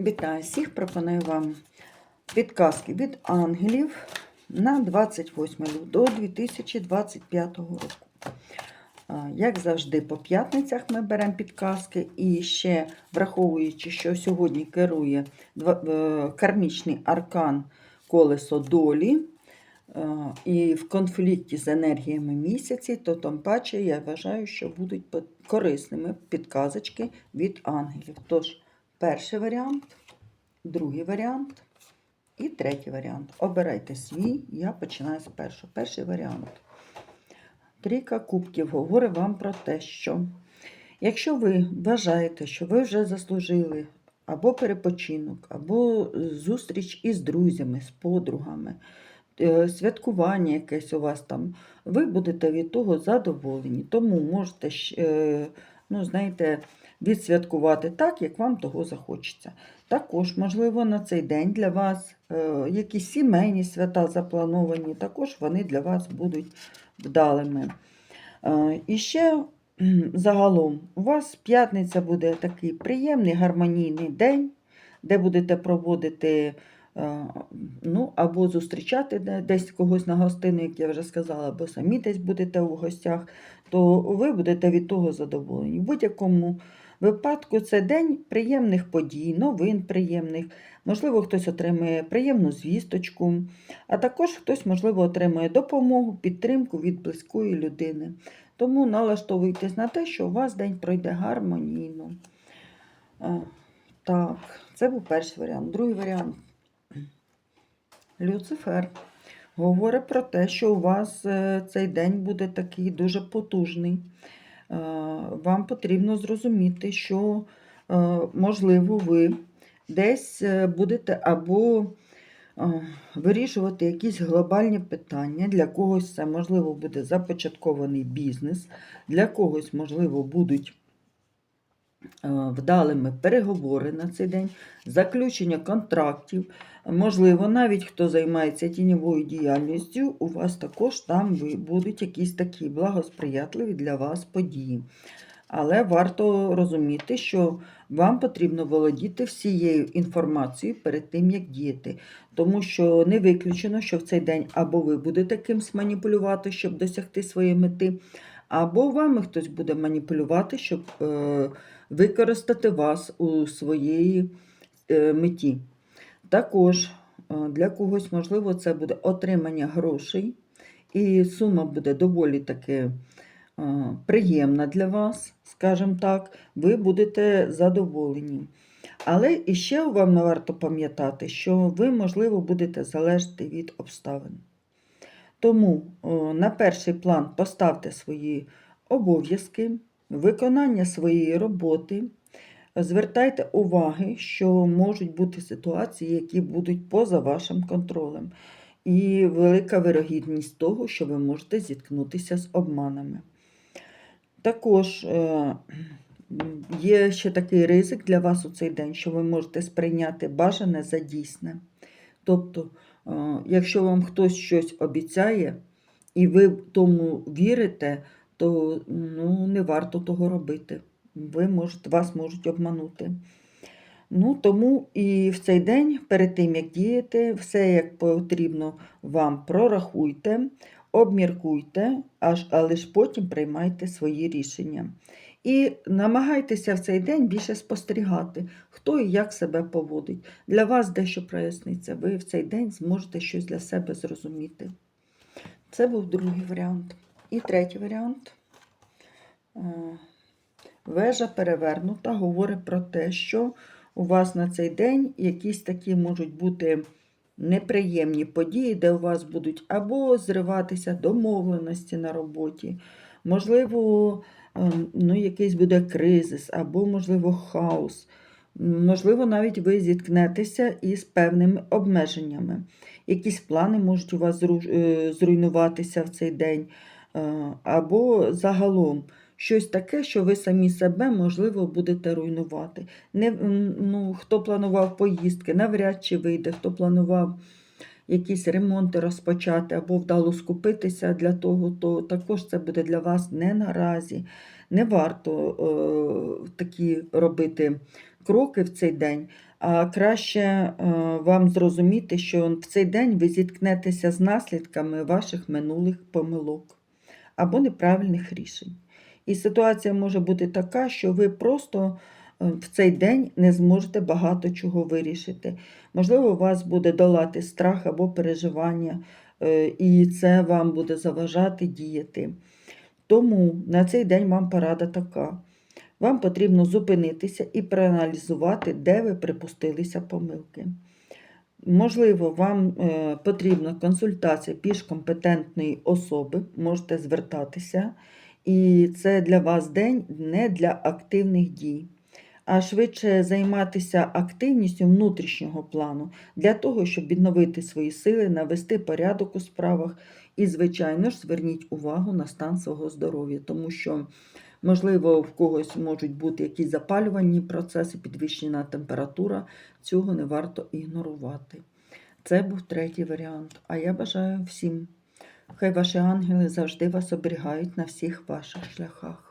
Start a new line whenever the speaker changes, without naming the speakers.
Вітаю всіх! Пропоную вам підказки від ангелів на 28 лютого 2025 року. Як завжди, по п'ятницях ми беремо підказки, і ще враховуючи, що сьогодні керує е, кармічний аркан колесо долі. І в конфлікті з енергіями місяці, то тим паче я вважаю, що будуть корисними підказочки від ангелів. Тож, перший варіант, другий варіант і третій варіант. Обирайте свій, я починаю з першого. Перший варіант. Трійка кубків говорить вам про те, що якщо ви вважаєте, що ви вже заслужили або перепочинок, або зустріч із друзями, з подругами, е, святкування якесь у вас там, ви будете від того задоволені. Тому можете, е, ну, знаєте, відсвяткувати так, як вам того захочеться. Також, можливо, на цей день для вас е, якісь сімейні свята заплановані, також вони для вас будуть вдалими. Е, І ще загалом у вас п'ятниця буде такий приємний гармонійний день, де будете проводити е, ну, або зустрічати десь когось на гостину, як я вже сказала, або самі десь будете у гостях, то ви будете від того задоволені. В будь-якому випадку це день приємних подій, новин приємних. Можливо, хтось отримає приємну звісточку, а також хтось, можливо, отримає допомогу, підтримку від близької людини. Тому налаштовуйтесь на те, що у вас день пройде гармонійно. Е, Так, це був перший варіант. Другий варіант. Люцифер говорить про те, що у вас е, цей день буде такий дуже потужний. Е, Вам потрібно зрозуміти, що, е, можливо, ви десь е, будете або вирішувати якісь глобальні питання. Для когось це, можливо, буде започаткований бізнес, для когось, можливо, будуть е, вдалими переговори на цей день, заключення контрактів. Можливо, навіть хто займається тіньовою діяльністю, у вас також там будуть якісь такі благосприятливі для вас події. Але варто розуміти, що вам потрібно володіти всією інформацією перед тим, як діяти. Тому що не виключено, що в цей день або ви будете кимсь маніпулювати, щоб досягти своєї мети, або вами хтось буде маніпулювати, щоб е, використати вас у своєї е, меті. Також е, для когось, можливо, це буде отримання грошей, і сума буде доволі таки е, приємна для вас, скажімо так, ви будете задоволені. Але іще вам варто пам'ятати, що ви, можливо, будете залежати від обставин. Тому на перший план поставте свої обов'язки, виконання своєї роботи. Звертайте уваги, що можуть бути ситуації, які будуть поза вашим контролем, і велика вирогідність того, що ви можете зіткнутися з обманами. Також е, є ще такий ризик для вас у цей день, що ви можете сприйняти бажане за дійсне. Тобто, е, якщо вам хтось щось обіцяє, і ви тому вірите, то ну, не варто того робити. Ви можете, вас можуть обманути. Ну, тому і в цей день, перед тим, як діяти, все як потрібно вам прорахуйте, обміркуйте, аж, але ж потім приймайте свої рішення. І намагайтеся в цей день більше спостерігати, хто і як себе поводить. Для вас дещо проясниться. Ви в цей день зможете щось для себе зрозуміти. Це був другий варіант. І третій варіант. Е, Вежа перевернута говорить про те, що у вас на цей день якісь такі можуть бути неприємні події, де у вас будуть або зриватися домовленості на роботі, можливо, ем, ну, якийсь буде кризис, або, можливо, хаос. Можливо, навіть ви зіткнетеся із певними обмеженнями. Якісь плани можуть у вас е, зруйнуватися в цей день, або загалом щось таке, що ви самі себе, можливо, будете руйнувати. Не, ну, хто планував поїздки, навряд чи вийде, хто планував якісь ремонти розпочати або вдало скупитися для того, то також це буде для вас не наразі. Не варто е, такі робити кроки в цей день. А краще е, вам зрозуміти, що в цей день ви зіткнетеся з наслідками ваших минулих помилок або неправильних рішень. І ситуація може бути така, що ви просто е, в цей день не зможете багато чого вирішити. Можливо, у вас буде долати страх або переживання, е, і це вам буде заважати діяти. Тому на цей день вам порада така. Вам потрібно зупинитися і проаналізувати, де ви припустилися помилки. Можливо, вам е, потрібна консультація більш компетентної особи, можете звертатися. І це для вас день не для активних дій, а швидше займатися активністю внутрішнього плану для того, щоб відновити свої сили, навести порядок у справах. І, звичайно ж, зверніть увагу на стан свого здоров'я, тому що, можливо, в когось можуть бути якісь запалювальні процеси, підвищена температура. Цього не варто ігнорувати. Це був третій варіант. А я бажаю всім. Хай ваші ангели завжди вас оберігають на всіх ваших шляхах.